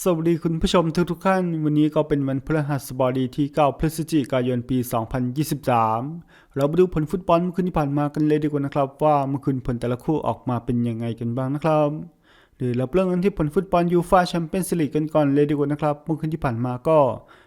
สวัสดีคุณผู้ชมทุกทุกๆท่าน วันนี้ก็เป็นวันพฤหัสบดีที่ 9 พฤศจิกายนปี 2023 เรามาดูผลฟุตบอลเมื่อคืนที่ผ่านมากันเลยดีกว่านะครับ ว่าเมื่อคืนผลแต่ละคู่ออกมาเป็นยังไงกันบ้างนะครับเดี๋ยวเราเริ่มกันที่ผลฟุตบอลยูฟาแชมเปี้ยนส์ลีกกันก่อนเลยดีกว่านะครับเมื่อคืนที่ผ่านมาก็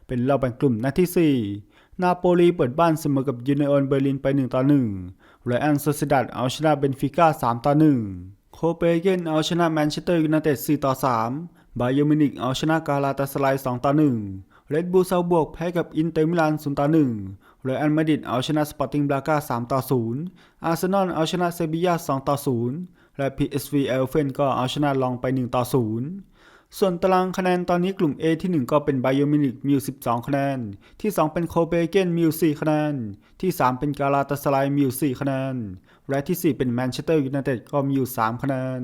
เป็นรอบแบ่งกลุ่มนัดที่ 4 นาโปลีเปิดบ้านเสมอกับยูเนออนเบอร์ลินไป 1 ต่อ1ไรอันโซซิดัดเอาชนะเบนฟิก้า3 ต่อ1โคเปนเฮเกนเอาชนะแมนเชสเตอร์ยูไนเต็ด4 ต่อ 3 บาเยอร์มินิกเอาชนะกาลาตาสไล2ต่อ1เรดบูลซาบวกแพ้กับอินเตอร์มิลาน0ต่อ1เรอัลมาดริดเอาชนะสปอร์ติงบราก้า3ต่อ0อาร์เซนอลเอาชนะเซบียา2ต่อ0และ PSV เอลเฟนก็เอาชนะลองไป1ต่อ0ส่วนตารางคะแนนตอนนี้กลุ่ม A ที่ 1 ก็เป็นไบเยอมินิกมีอยู่12 คะแนน ที่ 2 เป็นโคเปนเฮเกนมีอยู่4คะแนน ที่ 3 เป็นกาลาตาสไลมีอยู่4คะแนน และที่ 4 เป็นแมนเชสเตอร์ยูไนเต็ดก็มีอยู่3คะแนน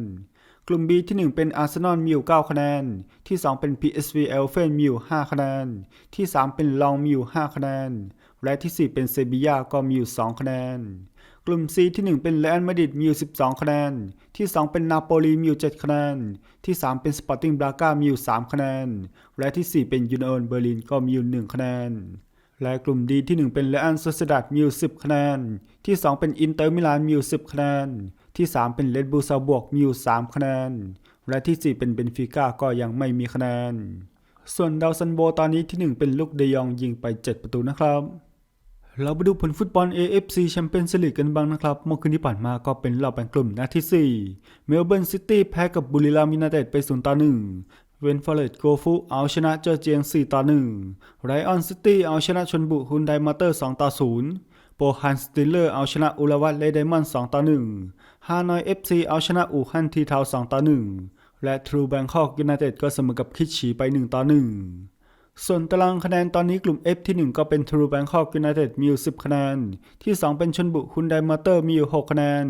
กลุ่ม B ที่ 1 เป็นอาร์เซนอลมีอยู่ 9 คะแนน ที่ 2 เป็น PSV เอลเฟนมีอยู่ 5 คะแนน ที่ 3 เป็นลองมีอยู่ 5 คะแนน และที่ 4 เป็นเซบียาก็มีอยู่ 2 คะแนน กลุ่ม C ที่ 1 เป็นเรอัลมาดริดมีอยู่ 12 คะแนน ที่ 2 เป็นนาโปลีมีอยู่ 7 คะแนน ที่ 3 เป็นสปอร์ติ้งบราก้ามีอยู่ 3 คะแนน และที่ 4 เป็นยูเนออนเบอร์ลินก็มีอยู่ 1 คะแนนและกลุ่ม D ที่ 1 เป็นเรอัลโซซิดัดมีอยู่10คะแนน ที่ 2 เป็นอินเตอร์มิลานมีอยู่10คะแนน ที่ 3 เป็นเรดบูลซาบวกมีอยู่ 3 คะแนน และที่ 4 เป็นเบนฟิก้าก็ยังไม่มีคะแนน ส่วนดาวซันโบตอนนี้ที่ 1 เป็นลูกเดยองยิงไป 7 ประตูนะครับ เราไปดูผลฟุตบอล AFC แชมเปี้ยนส์ลีกกันบ้างนะครับ เมื่อคืนที่ผ่านมาก็เป็นรอบแบ่งกลุ่มนัดที่ 4 เมลเบิร์นซิตี้แพ้กับบุรีรัมย์ยูไนเต็ดไป0ต่อ1เวนฟอร์เรตโกฟุเอาชนะเจอเจียง 4 ต่อ 1 ไรออนซิตี้เอาชนะชนบุฮุนไดมอเตอร์ 2 ต่อ 0 โปฮันสติลเลอร์เอาชนะอุลวัตเลไดมอนด์2ต่อ1ฮานอยเอฟซีเอาชนะอู่ฮั่นทีเทา2ต่อ1และทรูแบงคอกยูไนเต็ดก็เสมอกับคิดฉีไป 1 ต่อ 1 ส่วนตารางคะแนนตอนนี้กลุ่ม F ที่ 1 ก็เป็น True Bangkok United มีอยู่ 10 คะแนน ที่ 2 เป็นชนบุฮุนไดมอเตอร์มีอยู่ 6 คะแนน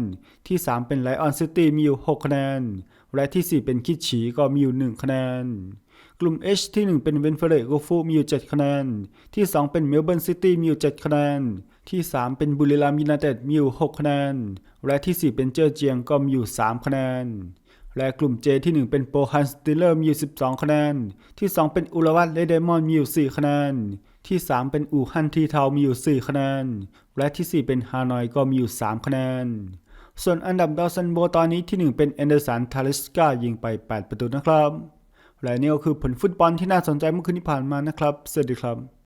ที่ 3 เป็นไลออนซิตี้มีอยู่ 6 คะแนน และที่ 4 เป็นคิดฉีก็มีอยู่ 1 คะแนนกลุ่ม H ที่ 1 เป็นเวนเฟเรโกฟูมีอยู่ 7 คะแนน ที่ 2 เป็นเมลเบิร์นซิตี้มีอยู่ 7 คะแนนที่ 3 เป็นบุรีรัมย์ยูไนเต็ดมีอยู่ 6 คะแนน และที่ 4 เป็นเจอเจียงก็มีอยู่ 3 คะแนน และกลุ่ม J ที่ 1 เป็นโปฮันสติลเลอร์มีอยู่ 12 คะแนน ที่ 2 เป็นอุลวัตเลเดมอนมีอยู่ 4 คะแนน ที่ 3 เป็นอู่ฮั่นทีเทามีอยู่ 4 คะแนน และที่ 4 เป็นฮานอยก็มีอยู่ 3 คะแนน ส่วนอันดับดาวซันโบตอนนี้ที่ 1 เป็นแอนเดอร์สันทาริสกายิงไป 8 ประตูนะครับ และนี่ก็คือผลฟุตบอลที่น่าสนใจเมื่อคืนที่ผ่านมานะครับ สวัสดีครับ